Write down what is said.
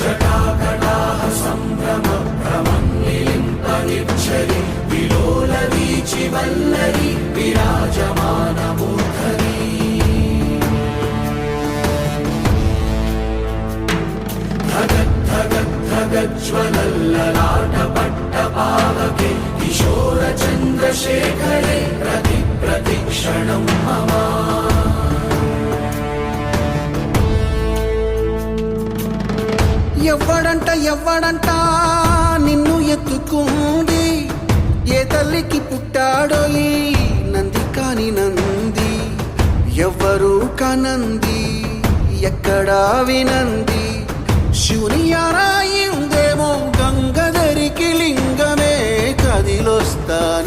జటాకటాహ సంభ్రమ భ్రమం నిలింపనిచ్చరి విలోల వీచి వల్లరి విరాజమాన మూర్ధని ధగజ్వలల్లలాట పట్ట పావకే కిశోర చంద్రశేఖరే రథ ఎవ్వడంట ఎవ్వడంట నిన్ను ఎత్తుకుంది. ఏ తల్లికి పుట్టాడో ఈ నంది కాని నంది. ఎవరు కనంది ఎక్కడా వినంది. శివుని ఆరాయిందేమో గంగధరికి లింగమే కదిలొస్తా